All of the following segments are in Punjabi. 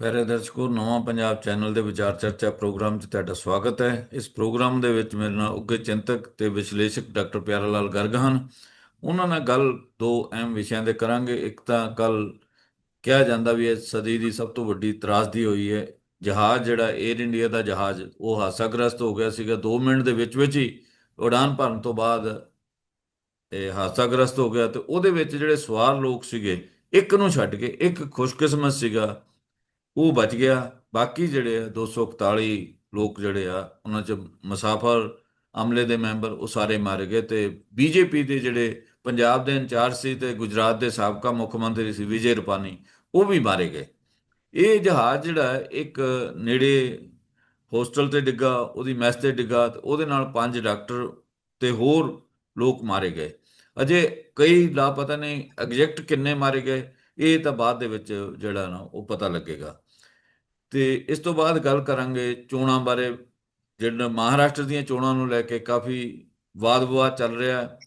ਪਿਆਰੇ ਦਰਸ਼ਕੋ, ਨਵਾਂ ਪੰਜਾਬ ਚੈਨਲ ਦੇ ਵਿਚਾਰ ਚਰਚਾ ਪ੍ਰੋਗਰਾਮ 'ਚ ਤੁਹਾਡਾ ਸਵਾਗਤ ਹੈ। ਇਸ ਪ੍ਰੋਗਰਾਮ ਦੇ ਵਿੱਚ ਮੇਰੇ ਨਾਲ ਉੱਘੇ ਚਿੰਤਕ ਤੇ ਵਿਸ਼ਲੇਸ਼ਕ ਡਾਕਟਰ ਪਿਆਰਾ ਲਾਲ ਗਰਗ ਹਨ। ਉਹਨਾਂ ਨਾਲ ਗੱਲ ਦੋ ਅਹਿਮ ਵਿਸ਼ਿਆਂ ਦੇ ਕਰਾਂਗੇ। ਇੱਕ ਤਾਂ ਕੱਲ ਕਿਹਾ ਜਾਂਦਾ ਵੀ ਇਹ ਸਦੀ ਦੀ ਸਭ ਤੋਂ ਵੱਡੀ ਤਰਾਸਦੀ ਹੋਈ ਹੈ, ਜਹਾਜ਼ ਜਿਹੜਾ 에ਅਰ ਇੰਡੀਆ ਦਾ ਜਹਾਜ਼, ਉਹ ਹਾਦਸਾਗ੍ਰਸਤ ਹੋ ਗਿਆ ਸੀਗਾ 2 ਮਿੰਟ ਦੇ ਵਿੱਚ ਵਿੱਚ ਹੀ। ਉਡਾਨ ਭਰਨ ਤੋਂ ਬਾਅਦ ਇਹ ਹਾਦਸਾਗ੍ਰਸਤ ਹੋ ਗਿਆ ਤੇ ਉਹਦੇ ਵਿੱਚ ਜਿਹੜੇ ਸਵਾਰ ਲੋਕ ਸੀਗੇ, ਇੱਕ ਨੂੰ ਛੱਡ ਕੇ ਇੱਕ ਖੁਸ਼ਕਿਸਮਤ ਸੀਗਾ। ਉਹ ਬਚ ਗਿਆ। ਬਾਕੀ ਜਿਹੜੇ ਆ 241 ਲੋਕ ਜਿਹੜੇ ਆ, ਉਹਨਾਂ ਚ ਮੁਸਾਫਰ, ਅਮਲੇ ਦੇ ਮੈਂਬਰ, ਉਹ ਸਾਰੇ ਮਾਰੇ ਗਏ ਤੇ ਬੀਜੇਪੀ ਦੇ ਜਿਹੜੇ ਪੰਜਾਬ ਦੇ ਇੰਚਾਰਜ ਸੀ ਤੇ ਗੁਜਰਾਤ ਦੇ ਸਾਬਕਾ ਮੁੱਖ ਮੰਤਰੀ ਸੀ ਵਿਜੇ ਰੁਪਾਨੀ, ਉਹ ਵੀ ਮਾਰੇ ਗਏ। ਇਹ ਜਹਾਜ਼ ਜਿਹੜਾ ਇੱਕ ਨੇੜੇ ਹੋਸਟਲ ਤੇ ਡਿੱਗਾ, ਉਹਦੀ ਮੈਸ ਤੇ ਡਿੱਗਾ ਤੇ ਉਹਦੇ ਨਾਲ ਪੰਜ ਡਾਕਟਰ ਤੇ ਹੋਰ ਲੋਕ ਮਾਰੇ ਗਏ। ਅਜੇ ਕਈ ਲਾਪਤਾ ਨਹੀਂ, ਐਗਜ਼ੈਕਟ ਕਿੰਨੇ ਮਾਰੇ ਗਏ, ਇਹ ਤਾਂ ਬਾਅਦ ਦੇ ਵਿੱਚ ਜਿਹੜਾ ਨਾ ਉਹ ਪਤਾ ਲੱਗੇਗਾ। ਤੇ ਇਸ ਤੋਂ ਬਾਅਦ ਗੱਲ ਕਰਾਂਗੇ ਚੋਣਾਂ ਬਾਰੇ। ਜਿਹੜਾ ਮਹਾਰਾਸ਼ਟਰ ਦੀਆਂ ਚੋਣਾਂ ਨੂੰ ਲੈ ਕੇ ਕਾਫੀ ਵਾਦ-ਵਿਵਾਦ ਚੱਲ ਰਿਹਾ। ਹੈ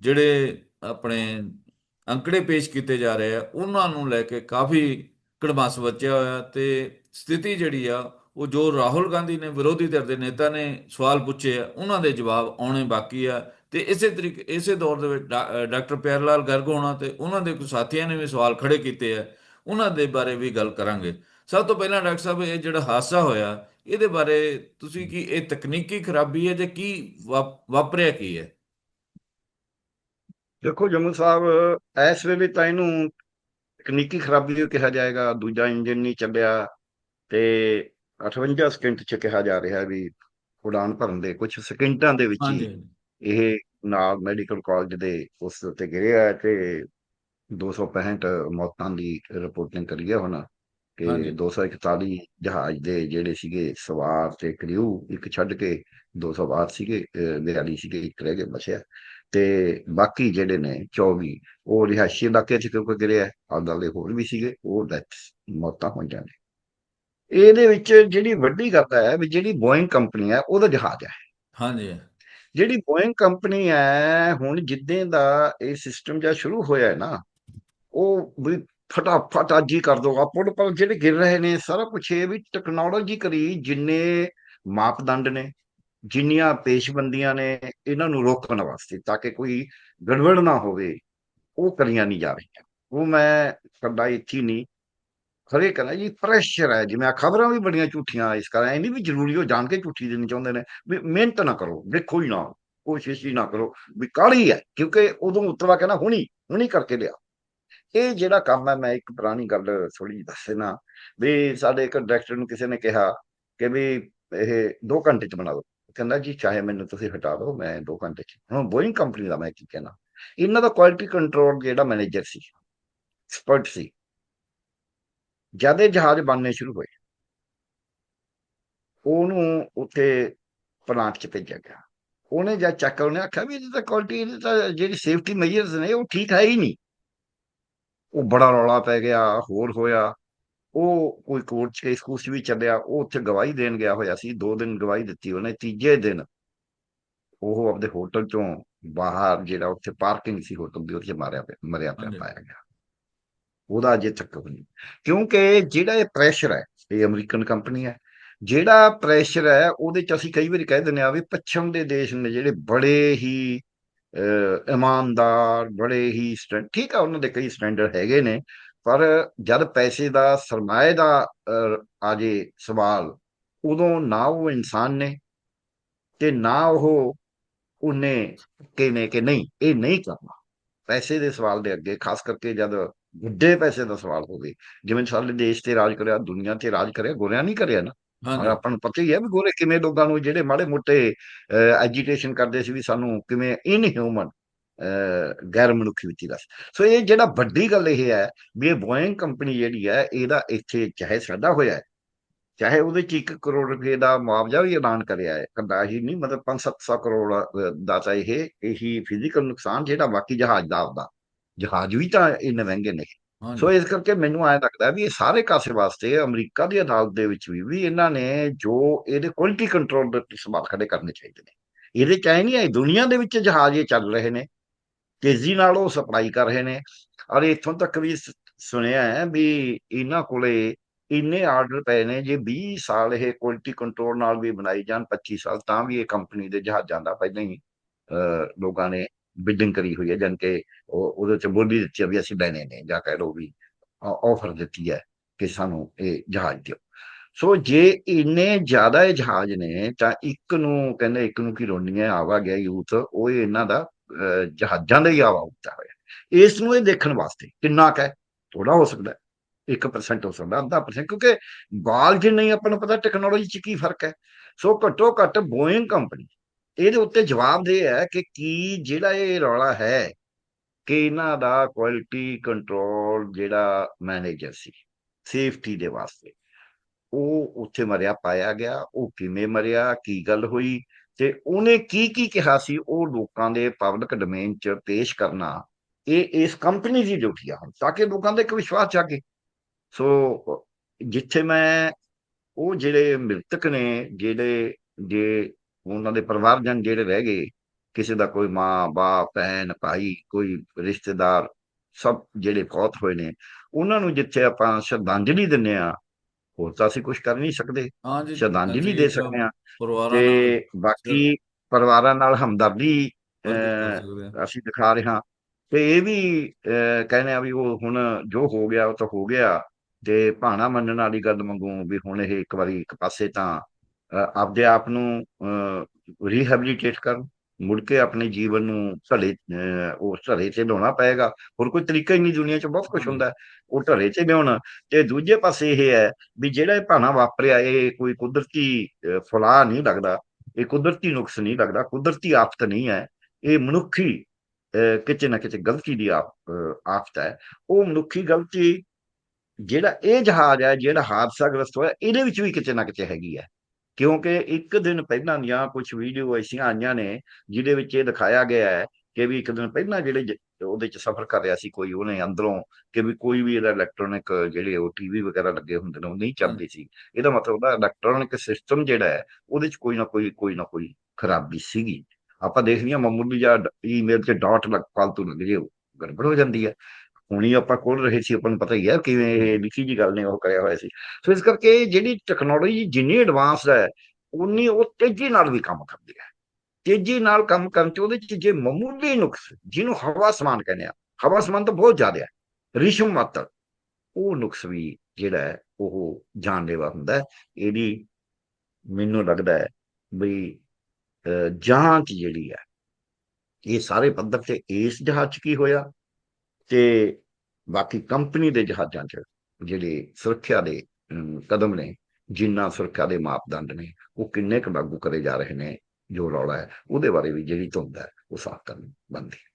ਜਿਹੜੇ ਆਪਣੇ ਅੰਕੜੇ ਪੇਸ਼ ਕੀਤੇ ਜਾ ਰਹੇ ਆ, ਉਹਨਾਂ ਨੂੰ ਲੈ ਕੇ ਕਾਫੀ ਕੜਮਾਸ ਬਚਿਆ ਹੋਇਆ ਤੇ ਸਥਿਤੀ ਜਿਹੜੀ ਆ, ਉਹ ਜੋ ਰਾਹੁਲ ਗਾਂਧੀ ਨੇ, ਵਿਰੋਧੀ ਧਿਰ ਦੇ ਨੇਤਾ ਨੇ ਸਵਾਲ ਪੁੱਛੇ ਆ, ਉਹਨਾਂ ਦੇ ਜਵਾਬ ਆਉਣੇ ਬਾਕੀ ਆ। ਤੇ ਇਸੇ ਤਰੀਕੇ, ਇਸੇ ਦੌਰ ਦੇ ਵਿੱਚ ਡਾ- ਡਾਕਟਰ ਪਿਆਰ ਲਾਲ ਗਰਗ ਹੋਣਾ ਤੇ ਉਹਨਾਂ ਦੇ ਕੁਝ ਸਾਥੀਆਂ ਨੇ ਵੀ ਸਵਾਲ ਖੜੇ ਕੀਤੇ ਆ, ਉਹਨਾਂ ਦੇ ਬਾਰੇ ਵੀ ਗੱਲ ਕਰਾਂਗੇ। ਸਭ ਤੋਂ ਪਹਿਲਾਂ ਡਾਕਟਰ ਸਾਹਿਬ ਇਹ ਜਿਹੜਾ ਹਾਦਸਾ ਹੋਇਆ ਇਹਦੇ ਬਾਰੇ ਤੁਸੀਂ ਕੀ ਇਹ ਤਕਨੀਕੀ ਖਰਾਬੀ ਹੈ ਜਾਂ ਕੀ ਵਾਪ- ਵਾਪਰਿਆ ਕੀ ਹੈ? ਦੇਖੋ ਜੰਮੂ ਸਾਹਿਬ ਇਸ ਵੇਲੇ ਤਾਂ ਇਹਨੂੰ ਤਕਨੀਕੀ ਖਰਾਬੀ ਕਿਹਾ ਜਾਏਗਾ ਦੂਜਾ ਇੰਜਨ ਨਹੀਂ ਚੱਲਿਆ ਤੇ 58 ਸਕਿੰਟ ਚ ਕਿਹਾ ਜਾ ਰਿਹਾ ਵੀ ਉਡਾਨ ਭਰਨ ਦੇ ਕੁਝ ਸਕਿੰਟਾਂ ਦੇ ਵਿੱਚ ਹੀ ਇਹ ਨਾਲ ਮੈਡੀਕਲ ਕਾਲਜ ਦੇ ਉਸ ਉੱਤੇ ਗਿਰਿਆ ਤੇ 265 ਮੌਤਾਂ ਦੀ ਰਿਪੋਰਟਿੰਗ ਕਰੀ ਹੈ ਹੁਣ। ਕਿ ਹਾਂਜੀ। 241 ਜਹਾਜ਼ ਦੇ ਜਿਹੜੇ ਸੀਗੇ ਸਵਾਰ ਤੇ ਕ੍ਰਿਊ ਇੱਕ ਛੱਡ ਕੇ 262 ਸੀਗੇ ਅਹ 42 ਸੀਗੇ ਇੱਕ ਰਹਿ ਗਏ ਬਚਿਆ ਤੇ ਬਾਕੀ ਜਿਹੜੇ ਨੇ 24 ਉਹ ਰਿਹਾਇਸ਼ੀ ਇਲਾਕੇ 'ਚ ਕਿਉਂਕਿ ਗਿਰਿਆ ਆਦਲੇ ਹੋਰ ਵੀ ਸੀਗੇ ਉਹ ਡੈਥ ਮੌਤਾਂ ਹੋਈਆਂ ਨੇ। ਇਹਦੇ ਵਿੱਚ ਜਿਹੜੀ ਵੱਡੀ ਗੱਲ ਹੈ ਵੀ ਜਿਹੜੀ ਬੋਇੰਗ ਕੰਪਨੀ ਹੈ ਉਹਦਾ ਜਹਾਜ਼ ਹੈ। ਹਾਂਜੀ। ਜਿਹੜੀ ਬੋਇੰਗ ਕੰਪਨੀ ਹੈ ਹੁਣ ਜਿੱਦਾਂ ਦਾ ਇਹ ਸਿਸਟਮ ਜਿਹਾ ਸ਼ੁਰੂ ਹੋਇਆ ਹੈ ਨਾ ਉਹ ਵੀ ਫਟਾਫਟ ਅੱਜ ਹੀ ਕਰ ਦੋਗਾ ਪੁੱਲ ਪਰ ਜਿਹੜੇ ਗਿਰ ਰਹੇ ਨੇ, ਸਾਰਾ ਕੁਛ ਇਹ ਵੀ ਟੈਕਨੋਲੋਜੀ ਕਰੀ ਜਿੰਨੇ ਮਾਪਦੰਡ ਨੇ, ਜਿੰਨੀਆਂ ਪੇਸ਼ਬੰਦੀਆਂ ਨੇ, ਇਹਨਾਂ ਨੂੰ ਰੋਕਣ ਵਾਸਤੇ ਤਾਂ ਕਿ ਕੋਈ ਗੜਬੜ ਨਾ ਹੋਵੇ, ਉਹ ਕਰੀਆਂ ਨਹੀਂ ਜਾ ਰਹੀਆਂ। ਉਹ ਮੈਂ ਕੱਲਾ ਇੱਥੇ ਨਹੀਂ ਖਰੇ ਕਹਿੰਦਾ ਜੀ ਪ੍ਰੈਸ਼ਰ ਹੈ ਜਿਵੇਂ ਖਬਰਾਂ ਵੀ ਬੜੀਆਂ ਝੂਠੀਆਂ ਇਸ ਕਾਰਨ ਇਹ ਨਹੀਂ ਵੀ ਜ਼ਰੂਰੀ ਉਹ ਜਾਣ ਕੇ ਝੂਠੀ ਦੇਣੀ ਚਾਹੁੰਦੇ ਨੇ, ਵੀ ਮਿਹਨਤ ਨਾ ਕਰੋ, ਦੇਖੋ ਹੀ ਨਾ, ਕੋਸ਼ਿਸ਼ ਹੀ ਨਾ ਕਰੋ, ਵੀ ਕਾਹਲੀ ਹੈ, ਕਿਉਂਕਿ ਉਦੋਂ ਉਤਵਾ ਕਹਿੰਦਾ ਹੁਣੀ ਹੁਣੀ ਕਰਕੇ ਲਿਆ। ਇਹ ਜਿਹੜਾ ਕੰਮ ਹੈ, ਮੈਂ ਇੱਕ ਪੁਰਾਣੀ ਗੱਲ ਥੋੜੀ ਦੱਸੇ ਨਾ ਵੀ ਸਾਡੇ ਇੱਕ ਡਾਇਰੈਕਟਰ ਨੂੰ ਕਿਸੇ ਨੇ ਕਿਹਾ ਕਿ ਵੀ ਇਹ 2 ਘੰਟੇ ਚ ਬਣਾ ਦਿਓ ਕਹਿੰਦਾ, ਜੀ, ਚਾਹੇ ਮੈਨੂੰ ਤੁਸੀਂ ਹਟਾ ਦਿਓ ਮੈਂ 2 ਘੰਟੇ ਚ ਹੁਣ ਬੋਇੰਗ ਕੰਪਨੀ ਦਾ ਮੈਂ ਕੀ ਕਹਿਣਾ? ਇਹਨਾਂ ਦਾ ਕੁਆਲਿਟੀ ਕੰਟਰੋਲ ਜਿਹੜਾ ਮੈਨੇਜਰ ਸੀ ਐਕਸਪਰਟ ਸੀ, ਜਦ ਇਹ ਜਹਾਜ਼ ਬਣਨੇ ਸ਼ੁਰੂ ਹੋਏ, ਉਹਨੂੰ ਉੱਥੇ ਪਲਾਂਟ ਚ ਭੇਜਿਆ ਗਿਆ। ਉਹਨੇ ਜਦ ਚੈੱਕ ਉਹਨੇ ਆਖਿਆ ਵੀ ਇਹਦੀ ਤਾਂ ਕੁਆਲਿਟੀ ਇਹਦੀ ਤਾਂ ਜਿਹੜੀ ਸੇਫਟੀ ਮੈਜਰਸ ਨੇ, ਉਹ ਠੀਕ ਹੈ ਹੀ ਨਹੀਂ। ਉਹ ਬੜਾ ਰੌਲਾ ਪੈ ਗਿਆ ਹੋਰ ਹੋਇਆ। ਉਹ ਕੋਈ ਕੋਰਟ ਚ ਕੇਸ ਕੂਸ ਵੀ ਚੱਲਿਆ ਉਹ ਉੱਥੇ ਗਵਾਹੀ ਦੇਣ ਗਿਆ ਹੋਇਆ ਸੀ। ਦੋ ਦਿਨ ਗਵਾਹੀ ਦਿੱਤੀ ਉਹਨੇ ਤੀਜੇ ਦਿਨ ਉਹ ਆਪਣੇ ਹੋਟਲ ਚੋਂ ਬਾਹਰ ਜਿਹੜਾ ਉੱਥੇ ਪਾਰਕਿੰਗ ਸੀ ਹੋਟਲ ਦੀ ਉੱਥੇ ਮਾਰਿਆ ਪਿਆ ਮਰਿਆ ਪਿਆ। ਪਾਇਆ ਗਿਆ। ਉਹਦਾ ਅਜੇ ਤੱਕ ਨਹੀਂ। ਕਿਉਂਕਿ ਜਿਹੜਾ ਇਹ ਪ੍ਰੈਸ਼ਰ ਹੈ ਇਹ ਅਮਰੀਕਨ ਕੰਪਨੀ ਹੈ ਜਿਹੜਾ ਪ੍ਰੈਸ਼ਰ ਹੈ ਉਹਦੇ ਚ ਅਸੀਂ ਕਈ ਵਾਰੀ ਕਹਿ ਦਿੰਦੇ ਆ ਵੀ ਪੱਛਮ ਦੇ ਦੇਸ਼ ਨੇ ਜਿਹੜੇ ਬੜੇ ਹੀ ਇਮਾਨਦਾਰ ਬੜੇ ਹੀ ਸਟੈਂਡ ਠੀਕ ਆ ਉਹਨਾਂ ਦੇ ਕਈ ਸਟੈਂਡਰਡ ਹੈਗੇ ਨੇ ਪਰ ਜਦ ਪੈਸੇ ਦਾ ਸਰਮਾਏ ਦਾ ਅਹ, ਆ ਜੇ ਸਵਾਲ ਉਦੋਂ ਨਾ ਉਹ ਇਨਸਾਨ ਨੇ ਤੇ ਨਾ ਉਹ ਉਹਨੇ ਕਿ ਨੇ ਕਿ ਨਹੀਂ ਇਹ ਨਹੀਂ ਕਰਨਾ। ਪੈਸੇ ਦੇ ਸਵਾਲ ਦੇ ਅੱਗੇ ਖਾਸ ਕਰਕੇ ਜਦ ਵੱਡੇ ਪੈਸੇ ਦਾ ਸਵਾਲ ਹੋਵੇ ਜਿਵੇਂ ਸਾਡੇ ਦੇਸ਼ ਤੇ ਰਾਜ ਕਰਿਆ ਦੁਨੀਆ ਤੇ ਰਾਜ ਕਰਿਆ ਗੋਰਿਆਂ ਨਹੀਂ ਕਰਿਆ ਨਾ। ਹਾਂਜੀ ਆਪਾਂ ਨੂੰ ਪਤਾ ਹੀ ਹੈ ਵੀ ਗੋਰੇ ਕਿਵੇਂ ਲੋਕਾਂ ਨੂੰ ਜਿਹੜੇ ਮਾੜੇ ਮੋਟੇ ਐਜੀਟੇਸ਼ਨ ਕਰਦੇ ਸੀ ਵੀ ਸਾਨੂੰ ਕਿਵੇਂ ਇਨਹਿਊਮਨ ਗੈਰ ਮਨੁੱਖੀ ਵਿੱਚ ਦੱਸ। ਸੋ ਇਹ ਜਿਹੜਾ ਵੱਡੀ ਗੱਲ ਇਹ ਹੈ ਵੀ ਇਹ ਬੋਇੰਗ ਕੰਪਨੀ ਜਿਹੜੀ ਹੈ ਇਹਦਾ ਇੱਥੇ ਚਾਹੇ ਸਾਡਾ ਹੋਇਆ ਹੈ ਚਾਹੇ ਉਹਦੇ ਚ 1 ਕਰੋੜ ਰੁਪਏ ਦਾ ਮੁਆਵਜ਼ਾ ਵੀ ਐਲਾਨ ਕਰਿਆ ਹੈ ਕੰਦਾ ਹੀ ਨਹੀਂ ਮਤਲਬ 5-700 ਕਰੋੜ ਦਾ ਤਾਂ ਇਹ ਇਹੀ ਫਿਜ਼ੀਕਲ ਨੁਕਸਾਨ ਜਿਹੜਾ ਬਾਕੀ ਜਹਾਜ਼ ਦਾ ਆਪਦਾ। ਜਹਾਜ਼ ਵੀ ਤਾਂ ਇੰਨੇ ਮਹਿੰਗੇ ਨੇ। ਸੋ ਇਸ ਕਰਕੇ ਮੈਨੂੰ ਐਂ ਲੱਗਦਾ ਵੀ ਇਹ ਸਾਰੇ ਕਾਸੇ ਵਾਸਤੇ ਅਮਰੀਕਾ ਦੀ ਅਦਾਲਤ ਦੇ ਵਿੱਚ ਵੀ ਵੀ ਇਹਨਾਂ ਨੇ ਜੋ ਇਹਦੇ ਕੁਆਲਿਟੀ ਕੰਟਰੋਲ ਦੇ ਸਵਾਲ ਖੜੇ ਕਰਨੇ ਚਾਹੀਦੇ ਨੇ। ਇਹਦੇ ਚ ਨਹੀਂ ਹੈ ਦੁਨੀਆ ਦੇ ਵਿੱਚ ਜਹਾਜ਼ ਇਹ ਚੱਲ ਰਹੇ ਨੇ ਤੇਜ਼ੀ ਨਾਲ ਉਹ ਸਪਲਾਈ ਕਰ ਰਹੇ ਨੇ। ਔਰ ਇੱਥੋਂ ਤੱਕ ਵੀ ਸੁਣਿਆ ਹੈ ਵੀ ਇਹਨਾਂ ਕੋਲੇ ਇੰਨੇ ਆਰਡਰ ਪਏ ਨੇ ਜੇ 20 ਸਾਲ ਇਹ ਕੁਆਲਿਟੀ ਕੰਟਰੋਲ ਨਾਲ ਵੀ ਬਣਾਈ ਜਾਣ 25 ਸਾਲ ਤਾਂ ਵੀ ਇਹ ਕੰਪਨੀ ਦੇ ਜਹਾਜ਼ਾਂ ਦਾ ਪਹਿਲਾਂ ਹੀ ਅਹ, ਲੋਕਾਂ ਨੇ ਬਿਲਡਿੰਗ ਕਰੀ ਹੋਈ ਹੈ, ਜਾਣੀ ਕਿ ਉਹ, ਉਹਦੇ ਚ ਬੋਲੀ ਦਿੱਤੀ ਹੈ ਵੀ ਅਸੀਂ ਲੈਣੇ ਨੇ, ਜਾਂ ਕਹਿ ਲਓ ਵੀ ਆਫਰ ਦਿੱਤੀ ਹੈ ਕਿ ਸਾਨੂੰ ਇਹ ਜਹਾਜ਼ ਦਿਓ। ਸੋ ਜੇ ਇੰਨੇ ਜ਼ਿਆਦਾ ਇਹ ਜਹਾਜ਼ ਨੇ, ਤਾਂ ਇੱਕ ਨੂੰ, ਕਹਿੰਦੇ ਇੱਕ ਨੂੰ ਕੀ ਰੋਣੀ ਹੈ, ਆਵਾ ਗਿਆ ਯੂਥ, ਉਹ ਇਹਨਾਂ ਦਾ ਜਹਾਜ਼ਾਂ ਦਾ ਹੀ ਆਵਾ ਉੱਤਾ ਹੋਇਆ। ਇਸ ਨੂੰ ਇਹ ਦੇਖਣ ਵਾਸਤੇ ਕਿੰਨਾ ਕੁ ਹੈ? ਥੋੜਾ ਹੋ ਸਕਦਾ ਹੈ। 1% ਹੋ ਸਕਦਾ, ਅੱਧਾ percent, ਕਿਉਂਕਿ ਬਾਲ ਜਿੰਨੇ ਆਪਾਂ ਨੂੰ ਪਤਾ ਟੈਕਨੋਲੋਜੀ ਚ ਕੀ ਫ਼ਰਕ ਹੈ। ਸੋ ਘੱਟੋ ਘੱਟ ਬੋਇੰਗ ਕੰਪਨੀ ਇਹਦੇ ਉੱਤੇ ਜਵਾਬ ਦੇ ਹੈ ਕਿ ਕੀ ਜਿਹੜਾ ਇਹ ਰੌਲਾ ਹੈ ਕਿ ਇਹਨਾਂ ਦਾ ਕੁਆਲਿਟੀ ਕੰਟਰੋਲ ਜਿਹੜਾ ਮੈਨੇਜਰ ਸੀ ਸੇਫਟੀ ਦੇ ਵਾਸਤੇ, ਉਹ ਉੱਥੇ ਮਰਿਆ, ਪਾਇਆ ਗਿਆ, ਉਹ ਕਿਵੇਂ ਮਰਿਆ, ਕੀ ਗੱਲ ਹੋਈ ਤੇ ਉਹਨੇ ਕੀ ਕੀ ਕਿਹਾ ਸੀ, ਉਹ ਲੋਕਾਂ ਦੇ ਪਬਲਿਕ ਡੋਮੇਨ ਚ ਪੇਸ਼ ਕਰਨਾ, ਇਹ ਇਸ ਕੰਪਨੀ ਦੀ ਡਿਊਟੀ ਆ ਤਾਂ ਕਿ ਲੋਕਾਂ ਦਾ ਇੱਕ ਵਿਸ਼ਵਾਸ ਜਾਗੇ। ਸੋ ਜਿੱਥੇ ਮੈਂ, ਉਹ ਜਿਹੜੇ ਮ੍ਰਿਤਕ ਨੇ, ਜਿਹੜੇ, ਜੇ ਉਹਨਾਂ ਦੇ ਪਰਿਵਾਰਜਨ ਜਿਹੜੇ ਰਹਿ ਗਏ ਕਿਸੇ ਦਾ ਕੋਈ ਮਾਂ ਬਾਪ ਭੈਣ ਭਾਈ ਕੋਈ ਰਿਸ਼ਤੇਦਾਰ ਸਭ ਜਿਹੜੇ ਫੌਤ ਹੋਏ ਨੇ ਉਹਨਾਂ ਨੂੰ ਜਿੱਥੇ ਆਪਾਂ ਸ਼ਰਧਾਂਜਲੀ ਦਿੰਨੇ ਆ ਹੋਰ ਤਾਂ ਅਸੀਂ ਕੁਝ ਕਰ ਨਹੀਂ ਸਕਦੇ। ਸ਼ਰਧਾਂਜਲੀ ਦੇ ਸਕਦੇ ਆ ਪਰਿਵਾਰਾਂ ਤੇ ਬਾਕੀ ਪਰਿਵਾਰਾਂ ਨਾਲ ਹਮਦਰਦੀ। ਅਸੀਂ ਦਿਖਾ ਰਹੇ। ਹਾਂ ਤੇ ਇਹ ਵੀ ਕਹਿੰਦੇ ਆ ਵੀ ਉਹ ਹੁਣ ਜੋ ਹੋ ਗਿਆ ਉਹ ਤਾਂ ਹੋ ਗਿਆ। ਤੇ ਭਾਣਾ ਮੰਨਣ ਵਾਲੀ ਗੱਲ ਮੰਗੂ ਵੀ ਹੁਣ ਇਹ ਇੱਕ ਵਾਰੀ ਇੱਕ ਪਾਸੇ ਤਾਂ ਆਪਦੇ ਆਪ ਨੂੰ ਰੀਹੈਬਿਲਿਟੇਟ ਕਰਨ ਮੁੜ ਕੇ ਆਪਣੇ ਜੀਵਨ ਨੂੰ ਢਲੇ ਉਸ ਢਲੇ ਤੇ ਲਿਆਉਣਾ ਪਏਗਾ। ਹੋਰ ਕੋਈ ਤਰੀਕਾ ਹੀ ਨਹੀਂ ਦੁਨੀਆ 'ਚ ਬਹੁਤ ਕੁਝ। ਹੁੰਦਾ। ਉਹ ਢਲੇ ਤੇ ਲਿਆਉਣਾ। ਤੇ ਦੂਜੇ ਪਾਸੇ ਇਹ ਹੈ ਵੀ ਜਿਹੜਾ ਇਹ ਭਾਣਾ ਵਾਪਰਿਆ ਇਹ ਕੋਈ ਕੁਦਰਤੀ ਫਲਾਹ ਨਹੀਂ ਲੱਗਦਾ ਇਹ ਕੁਦਰਤੀ ਨੁਕਸ ਨਹੀਂ ਲੱਗਦਾ ਕੁਦਰਤੀ ਆਫਤ ਨਹੀਂ ਹੈ। ਇਹ ਮਨੁੱਖੀ ਕਿਤੇ ਨਾ ਕਿਤੇ ਗਲਤੀ ਦੀ ਆਫਤ ਹੈ। ਉਹ ਮਨੁੱਖੀ ਗਲਤੀ ਜਿਹੜਾ ਇਹ ਜਹਾਜ਼ ਹੈ ਜਿਹੜਾ ਹਾਦਸਾਗ੍ਰਸਤ ਹੋਇਆ ਇਹਦੇ ਵਿੱਚ ਵੀ ਕਿਤੇ ਨਾ ਕਿਤੇ ਹੈਗੀ ਹੈ। ਕਿਉਂਕਿ ਇੱਕ ਦਿਨ ਪਹਿਲਾਂ ਦੀਆਂ ਕੁਝ ਵੀਡੀਓ ਐਸੀਆਂ ਆਈਆਂ ਨੇ ਜਿਹਦੇ ਵਿੱਚ ਇਹ ਦਿਖਾਇਆ ਗਿਆ ਹੈ ਕਿ ਵੀ ਇੱਕ ਦਿਨ ਪਹਿਲਾਂ ਜਿਹੜੇ ਉਹਦੇ ਚ ਸਫ਼ਰ ਕਰ ਰਿਹਾ ਸੀ ਕੋਈ ਉਹਨੇ ਅੰਦਰੋਂ ਕਿ ਵੀ ਕੋਈ ਵੀ ਇਹਦਾ ਇਲੈਕਟ੍ਰੋਨਿਕ ਜਿਹੜੇ ਉਹ ਟੀਵੀ ਵਗੈਰਾ ਲੱਗੇ ਹੁੰਦੇ ਨੇ ਉਹ ਨਹੀਂ ਚੱਲਦੀ ਸੀ। ਇਹਦਾ ਮਤਲਬ ਉਹਦਾ ਇਲੈਕਟ੍ਰੋਨਿਕ ਸਿਸਟਮ ਜਿਹੜਾ ਹੈ ਉਹਦੇ ਚ ਕੋਈ ਨਾ ਕੋਈ ਕੋਈ ਨਾ ਕੋਈ ਖਰਾਬੀ ਸੀਗੀ। ਆਪਾਂ ਦੇਖਦੇ ਹਾਂ ਮਾਮੂਲੀ ਜਿਹਾ ਈਮੇਲ ਤੇ ਡਾਟ ਲੱਗ ਫਾਲਤੂ ਲੱਗ ਜੇ ਉਹ ਗੜਬੜ ਹੋ ਜਾਂਦੀ ਹੈ। ਹੁਣੀ ਆਪਾਂ ਖੋਲ ਰਹੇ ਸੀ ਆਪਾਂ ਨੂੰ ਪਤਾ ਹੀ ਹੈ ਕਿਵੇਂ ਇਹ ਲਿਖੀ ਜੀ ਗੱਲ ਨੇ ਉਹ ਕਰਿਆ ਹੋਇਆ ਸੀ। ਸੋ ਇਸ ਕਰਕੇ ਜਿਹੜੀ ਟੈਕਨੋਲੋਜੀ ਜਿੰਨੀ ਐਡਵਾਂਸ ਹੈ ਉਨੀ ਉਹ ਤੇਜ਼ੀ ਨਾਲ ਵੀ ਕੰਮ ਕਰਦੀ ਹੈ। ਤੇਜ਼ੀ ਨਾਲ ਕੰਮ ਕਰਨ ਚ ਉਹਦੇ ਚ ਜੇ ਮਾਮੂਲੀ ਨੁਕਸ ਜਿਹਨੂੰ ਹਵਾ ਸਮਾਨ ਕਹਿੰਦੇ ਆ ਹਵਾ ਸਮਾਨ ਤਾਂ ਬਹੁਤ ਜ਼ਿਆਦਾ ਹੈ ਰਿਸ਼ਮ ਮਾਤਰ ਉਹ ਨੁਕਸ ਵੀ ਜਿਹੜਾ ਹੈ ਉਹ ਜਾਨਲੇਵਾ ਹੁੰਦਾ ਹੈ। ਇਹਦੀ ਮੈਨੂੰ ਲੱਗਦਾ ਹੈ ਵੀ ਜਾਂਚ ਜਿਹੜੀ ਹੈ ਇਹ ਸਾਰੇ ਪੱਧਰ ਤੇ ਇਸ ਜਹਾਜ਼ 'ਚ ਕੀ ਹੋਇਆ? ਤੇ ਬਾਕੀ ਕੰਪਨੀ ਦੇ ਜਹਾਜ਼ਾਂ 'ਚ ਜਿਹੜੇ ਸੁਰੱਖਿਆ ਦੇ ਕਦਮ ਨੇ, ਜਿੰਨਾ ਸੁਰੱਖਿਆ ਦੇ ਮਾਪਦੰਡ ਨੇ, ਉਹ ਕਿੰਨੇ ਕੁ ਲਾਗੂ ਕਰੇ ਜਾ ਰਹੇ ਨੇ, ਜੋ ਰੌਲਾ ਹੈ, ਉਹਦੇ ਬਾਰੇ ਵੀ ਜਿਹੜੀ ਧੁੰਦ ਹੈ, ਉਹ ਸਾਫ਼ ਕਰਨੀ ਬਣਦੀ ਹੈ।